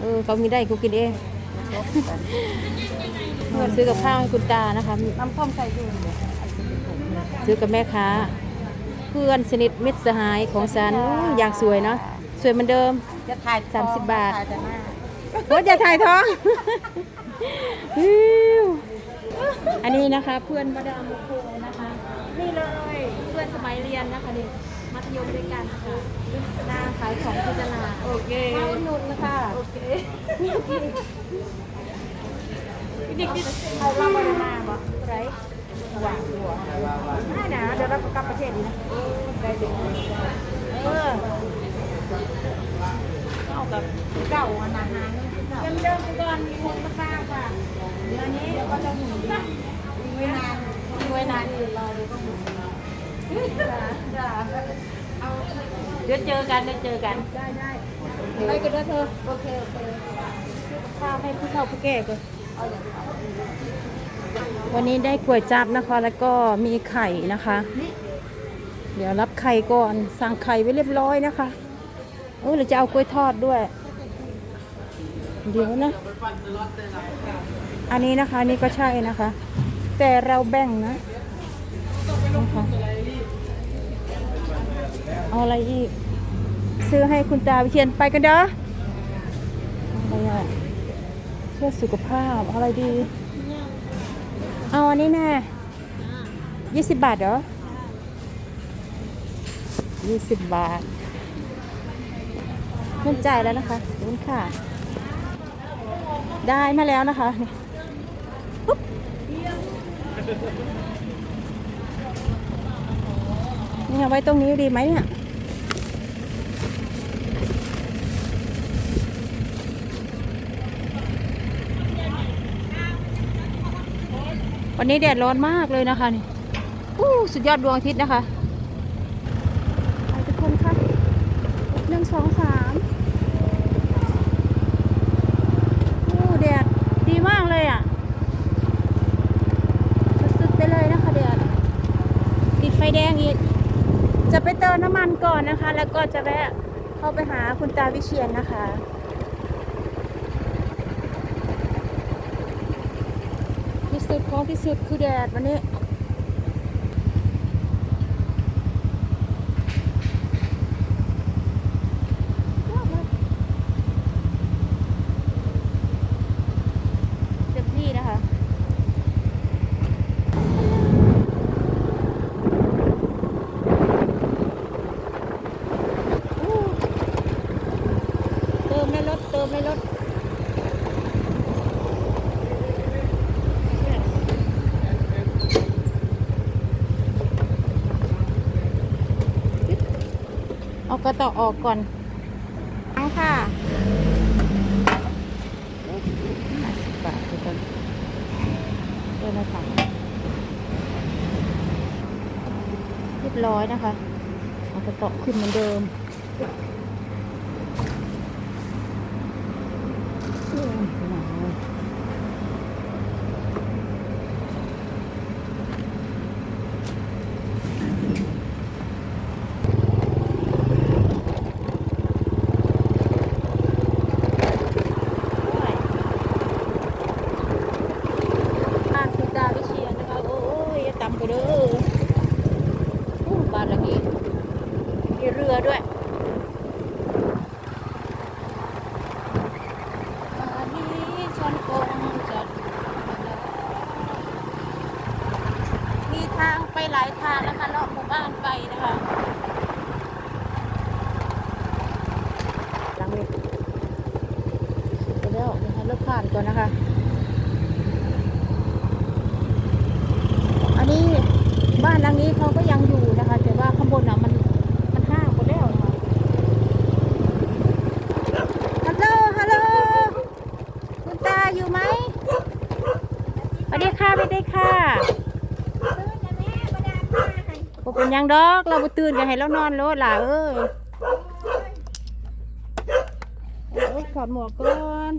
เออเขามีได้กูกินเองซื้อกับข้าวให้คุณตานะคะน้ำส้มใส่อยู่เดี๋ยวซื้อกับแม่ค้า เพื่อนสนิทมิตรสหายของฉันอู้อย่างสวยเนาะสวยเหมือนเดิมจะถ่ายสามสิบบาทถ่ายแต่หน้าโอ้ยอย่าถ่ายท้องฮิ้วอันนี้นะคะเพื่อนมาดามโคนะคะนี่เลยเพื่อนสมัยเรียนนะคะนี่มัธยมด้วยกันนะคะหน้าขายของโฆษณาโอเคข้าวนุ่นนะคะโอเคเด็กๆเอาเรามาหน้าบ่ไรหวานหัวได้นะเดี๋ยวเรากลับประเทศดีนะได้เด็กเออเอากับเก่าอันนั้นนะเดิมเดิมก่อนมีคนมาทราบว่าเดี๋ยวนี้เดี๋ยวก็จะหมุนนะไว้นานไว้นานอื่นรอเดี๋ยวก็หมุนจ้าจ้า เอาเดี๋ยวเจอกันเดี๋ยวเจอกันได้ได้ไปกันด้วยเธอโอเคโอเคข้าวให้ผู้เฒ่าผู้แก่ก่อนวันนี้ได้ก๋วยจับนะคะ แล้วก็มีไข่นะคะ เดี๋ยวรับไข่ก่อน สั่งไข่ไว้เรียบร้อยนะคะเออเราจะเอากล้วยทอดด้วย เดี๋ยวนะ อันนี้นะคะนี่ก็ใช่นะคะ แต่เราแบ่งนะนะคะ เอาอะไรอีก ซื้อให้คุณตาวิเชียนไปกันเด้ออะไรอะเพื่อสุขภาพอะไรดี เอาอันนี้แน่ยี่สิบบาทเหรอยี่สิบบาทเงินจ่ายแล้วนะคะขอบคุณค่ะ ได้มาแล้วนะคะนี่ปุ๊บนี่เอาไว้ตรงนี้ดีไหมเนี่ย วันนี้แดดร้อนมากเลยนะคะนี่อู้สุดยอดดวงอาทิตย์นะคะทุกคนคะหนึ่งสองสามอู้แดดดีมากเลยอะสุดๆไปเลยนะคะแดดติดไฟแดงอีก จะไปเติมน้ำมันก่อนนะคะ แล้วก็จะแวะเข้าไปหาคุณตาวิเชียนนะคะ สุดของที่สุดคือแดดวันนี้ เต็มที่นะคะ อู้เติมในรถเติมในรถ เอากระต่อออกก่อนเอาค่ะห้าสิบบาททุกคนเดินมาถังเรียบร้อยนะคะ เอากระต่อขึ้นเหมือนเดิมโอ้ยหนาวบ้านคุณตาวิเชียนนะคะ โอ้ยอย่าต่ำกันเด้ออู้บ้านหลังนี้ มีเรือด้วยอันนี้ชนกงจัดมีทางไป หลายทางนะคะเลาะหมู่บ้านไปนะคะหลังนี้ไปแล้วเดี๋ยวให้รถผ่านก่อนนะคะ อันนี้บ้านหลังนี้เขาก็ยังอยู่นะคะ แต่ว่าข้างบนอะมันมันห้างหมดแล้วนะคะฮัลโหลฮัลโหลคุณตาอยู่ไหมสวัสดีค่ะสวัสดีค่ะบ่เป็นห ยังดอก เราบ่ตื่นกันให้เรานอนโลดล่ะเอ้ยโอ้ยถอดหมวกก่อน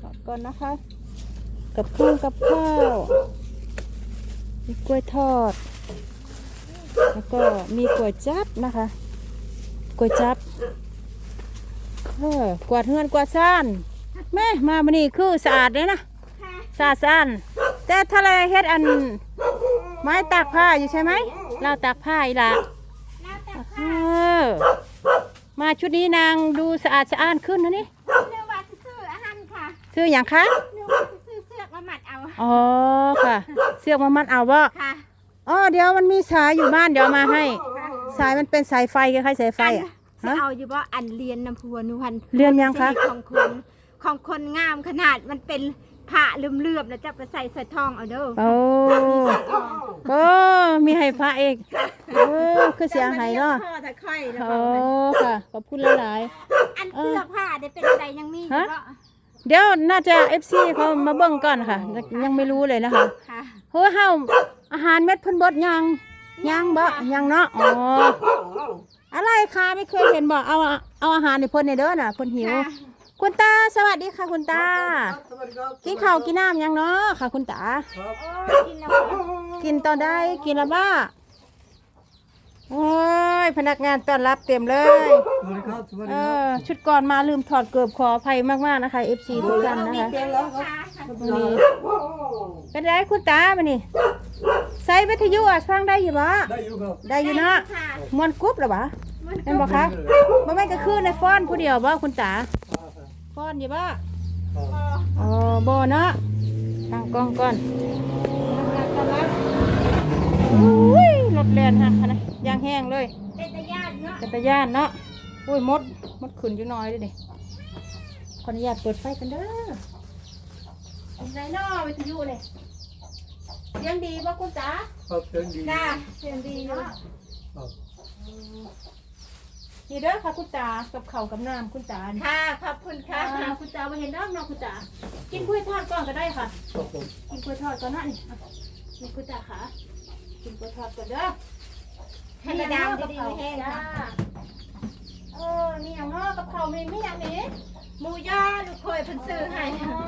ถอดก่อนนะคะ กับข้าวกับข้าวมีกล้วยทอด แล้วก็มีก๋วยจับนะคะก๋วยจับเออกวาดเฮือนกวาดซ่านแม่มาบันนี้คือสะอาดเลยนะค่ะสะอาดสะอ้านแต่ถ้าเราเฮ็ดอัน ไม้ตากผ้าอยู่ใช่ไหม เราตากผ้าอีหละแล้วแต่เออมาชุดนี้นางดูสะอาดสะอ้านขึ้นนะนี่เนื้อว่าจะซื้ออาหารค่ะซื้ออย่างคะเนื้อว่าจะซื้อเสื้อกมาหมัดเอา อ๋อค่ะ เสื้อมามัดเอาบ่ค่ะอ๋อเดี๋ยวมันมีสายอยู่บ้านเดี๋ยวเอามาให้ สายมันเป็นสายไฟคล้ายๆสายไฟอะจะเอาอยู่ว่าอันเรียนน้ำพัวนุพันเรียนยังคะของคนของคนงามขนาดมันเป็น ผ้าเลื่อมๆแล้วจะไปใส่ใส่ทองเอาเด้อโอ้โอ้มีให้พระเอกเออคือเสียหายเนาะพ่อตะค่อยแล้วโอ้ค่ะขอบคุณหลายอันเสื้อผ้าได้เป็นอะไรยังมีอยู่ฮะเนาะๆเดี๋ยวน่าจะ FC เขามาเบิ่งก่อนค่ะ ยังไม่รู้เลยนะคะค่ะเฮ้ยเฮาอาหารเม็ดเพิ่นเบดยังยังบ่ยังเนาะอ๋ออะไรคะไม่เคยเห็นบ่เอาเอาอาหารให้เพิ่นในเด้อน่ะเพิ่นหิว ค่ะคุณตาสวัสดีค่ะคุณตา สวัสดีครับกินข้าวกินน้ำยังเนาะค่ะ คุณตาครับโอ้ยกินแล้วค่ะกินตอนได้กินและบ้าโอ้ยพนักงานต้อนรับเต็มเลย สวัสดีครับสวัสเอดีครัอบชุดก่อนมาลืมถอดเกือบขออภัยมากๆนะคะ FC ทุกท่านนะคะ เป็นแล้วครับค่ะวันนี้เป็นไรคุณตาบันนี้ใส่วิทยุอะฟังได้อยู่บ่ได้อยู่ครับได้อยู่เนาะค่ะมวนกรุ๊บหรอบ่มันเป็นบ่คะบ่แม่นก็คือในฟ้อนผู้เดียวบ่คุณตา ฟ้อนอยู่บ่ครับอ๋อบ่เนาะตั้งกล้องก่อนอุ้ยรถแล่นฮะนะยางแห้งเลยเป็นตะญาติเนาะจักรยานเนาะอุ้ยมดมดขึ้นอยู่หน้อยเด้วยนี่ขออนุญาตเปิดไฟกันเด้อเป็นไรเนาะวิทยุเลยเสียงดีบ่คุณตาครับเชิญดีจ้าเสียงดีเนาะครับ นี่เด้อค่ะคุณตากับข้าวกับน้ำคุณตานี่ค่ะขอบคุณค่ะอ่าคุณตามาเห็นน้องเนาะคุณตากินกล้วยทอดก่อนก็ได้ค่ะ ครับผมกินกล้วยทอดก่อนนะนี่อะนี่คุณตาขากินกล้วยทอดก่อนเด้อให้กระดามดีๆไม่แห้งจ้าค่ะเออนี่อย่างเนาะกับข้าวมีมีอย่างนี้หมูย่อลูกเคยเพิ่นซื้อให้อ๋อ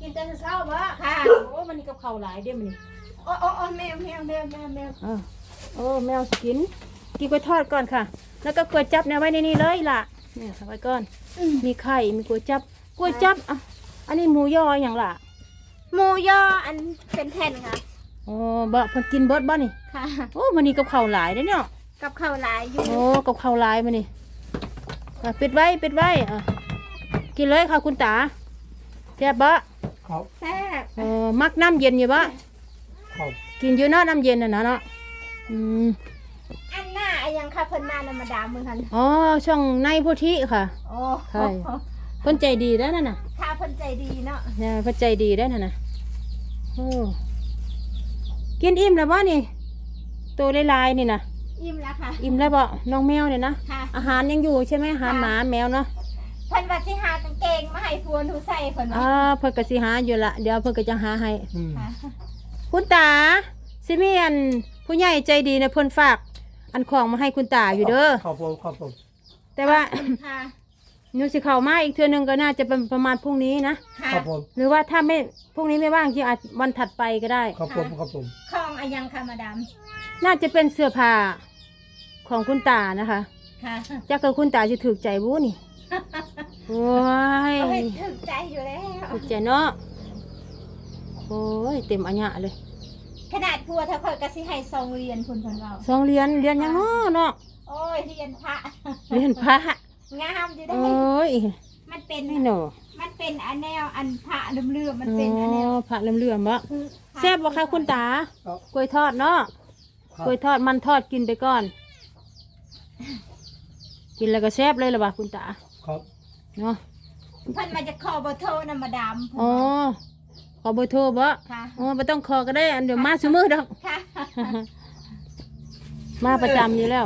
กินแต่เช้าบ่ค่ะโอ้มันนี่กับข้าวหลายเด้มันนี่โอ้โอ้โอ้แมวแมวแมวแมวแมวเออโอ้แมวสกิน กินกล้วยทอดก่อนค่ะ แล้วก็กล้วยจับเนี่ยไว้ในนี้เลยล่ะเนี่ยเอาไว้ก่อน มีไข่ มีกล้วยจับ กล้วยจับอะอันนี้หมูยออย่างล่ะหมูย่ออันเป็นแผ่นค่ะ โอ้บ่เพิ่นกินเบิดบ่นี่ ค่ะ โอ้มันนี่กับข้าวหลายเด้อเนาะ กับข้าวหลายอยู่โอ้กับข้าวหลายมันนี่อะปิดไว้ ปิดไว้อะกินเลยค่ะคุณตาแซ่บบ่ครับแซ่บเออมักน้ำเย็นอยู่บ่ ครับกินอยู่เนาะน้ำเย็นน่ะนะเนาะ อืมอันหน้าอัน ยังค่ะเพิ่นมานำมาดามมือหันอ๋อช่องในโพุธิค่ะ โอ้ใช่ เพิ่นใจดีได้อนั่นน่ะค่ะเพิ่นใจดีเนาะเนี่ยเพิ่นใจดีได้อนั่นน่ะโอ้กินอิ่มแล้วบ่นี่ ตัวลายๆนี่น่ะ อิ่มแล้วค่ะ อิ่มแล้วบ่น้องแมวเนี่ยนะค่ะ อาหารยังอยู่ใช่ไหมอาหารหมาแมวเนาะเพิ่นว่าสิหากางเกงมาให้พวนหูใส่เพิ่นอ่าว่าเพิ่นก็สิหาอยู่ละเดี๋ยวเพิ่นก็จะหาให้อืมค่ะคุณตาสิมีอันผู้ใหญ่ใจดีนะเพิ่นฝาก อันของมาให้คุณตาอยู่เด้อครับผมครับผมแต่ว่าค่ะหนูสิเข้ามาอีกเทื่อนึงก็น่าจะเป็นประมาณพรุ่งนี้นะค่ะครับผมหรือว่าถ้าไม่พรุ่งนี้ไม่ว่างที่อาจวันถัดไปก็ได้ครับผมครับผมของอันยังค่ะมาดามน่าจะเป็นเสื้อผ้าของคุณตานะคะค่ะจักก็คุณตาจะถูกใจบูนี่โอ้ยโอ้ยถึกใจอยู่แล้วถูกใจเนาะโอ้ยเต็มอัญญะเลย ขนาดพัวเธอคอยกระสิให้ซองเรียนคุณเพิ่นเว้าสองเหรียญเหรียญยังเนาะเนาะโอ้ยเรียนพระเหรียญพระงามอยู่ได้โอ้ยมันเป็นไม่หนอมันเป็นอันแนวอันพระเลื่อมๆมันอ๋เป็นอันแนวอพระเหลื่อมๆบ่คือแซ่บบ่คะคุณตาครับกล้วยทอดเนาะครับกล้วยทอดมันทอดกินไปก่อน กินแล้วก็แซ่บเลยล่ะบ่ะคุณตาครับเนาะเพิ่นมาจะขอเบอร์โทรนำมาดามอ๋อ ขอเบอร์โทรบ่ค่ะอ๋อไม่ต้องขอก็ได้อันเดี๋ยวมาซุมือดอก ค่ะ มาประจำอยู่แล้ว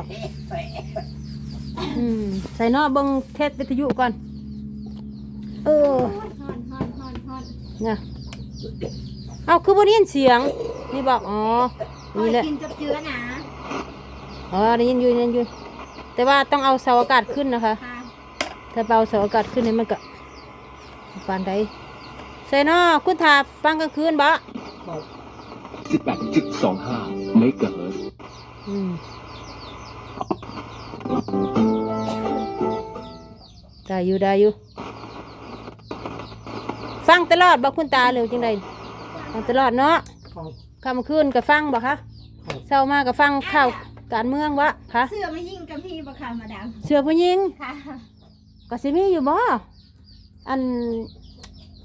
อืมใส่เนอกเบิ้งเทศวิทยุก่อน เออฮอนฮอนฮอนฮอนเนี่ยเอาคือบ่ได้ยินเสียง นี่บอกอ๋อโอ้ยนี่แหละ กินกับเจือนะอ๋อได้ยินอยู่ได้ยินอยู่แต่ว่าต้องเอาเสาอากาศขึ้นนะคะ ค่ะถ้าเบาเสาอากาศขึ้นนี่มันก็ปานใด ใส่เนอคุณถาฟังกลางคืนบ่ครับ18.25เมกะเฮิรตซ์อืมได้อยู่ได้อยู่ฟังตลอดบอกคุณตาเลยจังไดฟังตลอดเนาะครับคำคืนก็ฟังบ่คะเช้ามาก็ฟังข่าวการเมืองวะคะเสื้อไม่ยิ่งกับพี่บ่ค่ะมาดามเสือผู้หญิงค่ะก็สิมีอยู่บ่อัน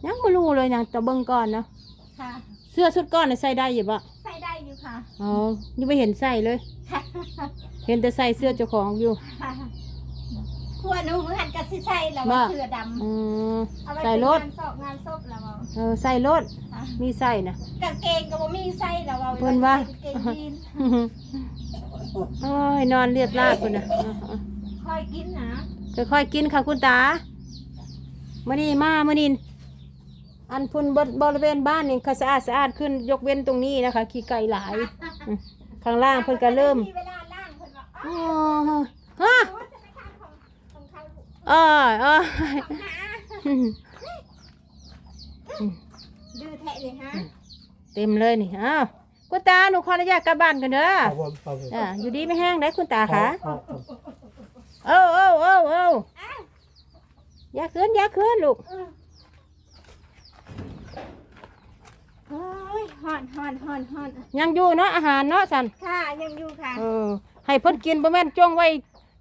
ยังบ่รู้เลยยังแต่เบิ่งก่อนเนาะค่ะ เสื้อชุดก้อนนี่ใส่ได้อยู่บ่ใส่ได้อยู่ค่ะ อ๋อยังไม่เห็นใส่เลยค่ะเห็นแต่ใส่เสื้อเจ้าของอยู่ขวหนูมือหันกับสิใส่แล้วว่าว่าเสื้อดำอืมเอาไว้ใส่รถเป็นงานศพงานศพแล้วเอาเออใส่รถค่ะมีใส่นะ กางเกงก็บ่มีใส่แล้วเอาไเพิ่นว่า ใส่กางเกงยีนโอ้ยนอนเลียดลาดคนนะคอยกินนะ ค่อยๆกินค่ะคุณตามื่อนี้มามื่อนี้ อันพุ่นบบริเวณบ้านนี่เขาสะอาดสะอาดขึ้นยกเว้นตรงนี้นะคะ ขี้ไก่หลายอืมข้างล่างเพิ่นก็เริ่มเวลาล่างเพิ่นว่าอ๋อ๋ออฮะว่าจะไปทานของของเขาลูกอ๋ออ๋อของหาดื้อแท้เลยฮะเต็มเลยนี่อ้าวคุณตาหนูขออนุญาตกลับบ้านกันเด้อ ครับผมครับผมอ่าอยู่ดีไม่แห้งได้คุณตาครัคะบครับครับเอ้าเอ้าเอ้าเอ้าอย่าขึ้นอย่าขึ้นลูกโอ้ย ฮอนฮอนฮอนฮอนยังอยู่เนาะอาหารเนาะสันค่ะยังอยู่ค่ะ เออ ให้เพิ่นกินบ่แม่นจ้องไว้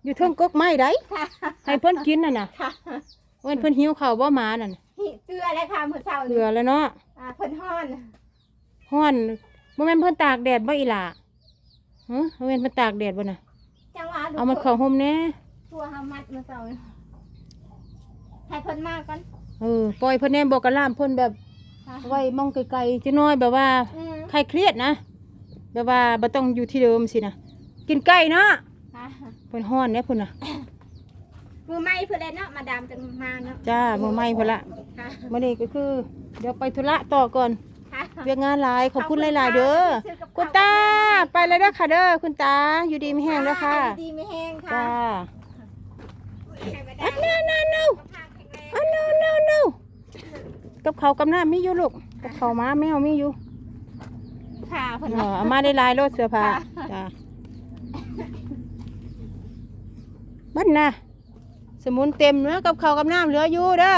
อยู่เทิงกกไม้ได้ค่ะให้เพิ่นกินน่ะน่ะค่ะเว้นเพิ่นหิวข้าวบ่หมานั่นน่ะหิเกลือเลยค่ะมื้อเช้าเกลือแล้วเนาะอ่าเพิ่นฮ้อนฮ้อนบ่แม่นเพิ่นตากแดดบ่อีหล่ะฮะบ่แม่นเพิ่นตากแดดบ่น่ะจังหวะดูเอามันเข้าห่มแน่ทั่วเฮามัดมื้อเช้าให้เพิ่นมาก่อน เออปล่อยเพิ่นแน่บ่กะล่ามเพิ่นแบบค่ะ ไว้มองไกลๆจักหน้อยแบบว่าอืมใครเครียดนะแบบว่าบ่ต้องอยู่ที่เดิมสินะกินไก่เนาะค่ะเพิ่นฮ้อนเด้พุ่นน่ะมือไม้เพิ่นเลยเนาะมาดามจังมาเนาะจ้ามื้อใหม่พุ่นละค่ะมื้อนี้ก็คือ เดี๋ยวไปธุระต่อก่อนค่ะเวียกงานหลายขอบคุณหลายๆเด้อคุณตาไปเลยเด้อค่ะเด้อคุณตาอยู่ดีไม่แห้งแล้วค่ะดีไม่แห้งค่ะจ้าให้มาอัดานมนู้นนู้นนู้นสุขภาพแข็งแรงอันนู้นนู้นนู้น กับเขาวกับน้ำมีอยู่ลูกกับเขาวม้าแมวมีอยู่ค่ะเพิ่นเอว่า อเอามาได้หลายรถเสื้อผ้าจ้าบ้านน่ะสมุนเต็มแล้วกับเขาวกับน้ำเหลืออยู่เด้อ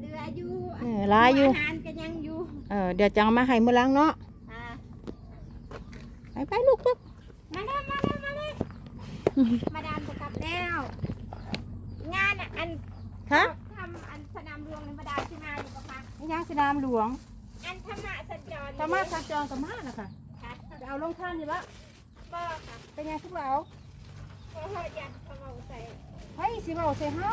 เหลืออยู่เออหลายอยู่อาหารก็ยังอยู่เออเดี๋ยวจะเอามาให้มื้อหล้างเนาะอ่าไปไปลูกลูกมาแล้วมาแล้วมาแล้วมาดามจะกลับแล้ว งานอะอันฮะทำอันสนามหลวงในมาดามที่มาอยู่ปะ คะยางสนามหลวง อันธรรมะสัญจรธรรมะสัญจรกับมานะคะค่ะจะเอาลงท่านอยู่ละก็ค่ะเป็นไงพวกเราก็ยันเขาเอาใส่เฮ้ยสิเบาใส่เฮา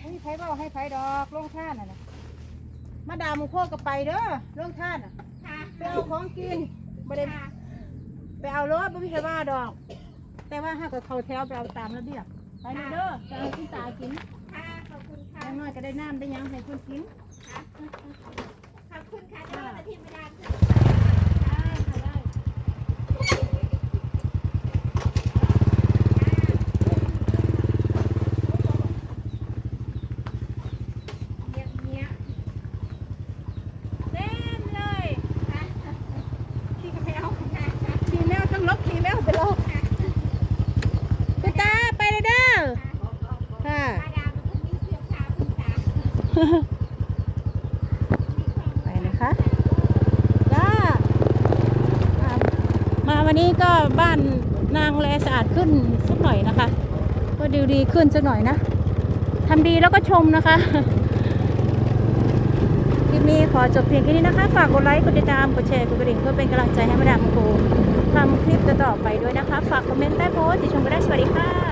เฮ้ยไผเบาให้ไผดอกลงท่านน่ะนะมาดามหมูโคกก็ไปเด้อลงท่านน่ะค่ะไปเอาของกินบ่ได้ค่ะไปเอารถบ่มีใครว่าดอก แต่ว่าห้ากับเขาแถวไปเอาตามระเบียบไปเลยเด้อจะเอาคุณตากินค่ะขอบคุณค่ะอย่างน้อยก็ได้น้ำได้หยังให้คุณกินค่ะ ขอบคุณค่ะเจ้าหน้าที่มาดามค่ะไดค่ะได้เยี่ยมเนี้ยเลยค่ะที่กระเพราค่ะขี่แมวทั้งรถขี่แมวไปลกคุณตาไปเลยเด้อค่ะ มาดามเป็นคนมีเสื้อผ้าคุณตา นะคะจ้ามาวันนี้ก็บ้านนางแลสะอาดขึ้นสักหน่อยนะคะ ก็ดูดีขึ้นสักหน่อยนะทำดีแล้วก็ชมนะคะคลิปนี้ขอจบเพียงแค่นี้นะคะ ฝากกดไลค์กดติดตามกดแชร์กดกระดิ่งเพื่อเป็นกำลังใจให้มาดามโคทำคลิปต่อไปด้วยนะคะ ฝากคอมเมนต์ใต้โพสต์ติชมก็ได้สวัสดีค่ะ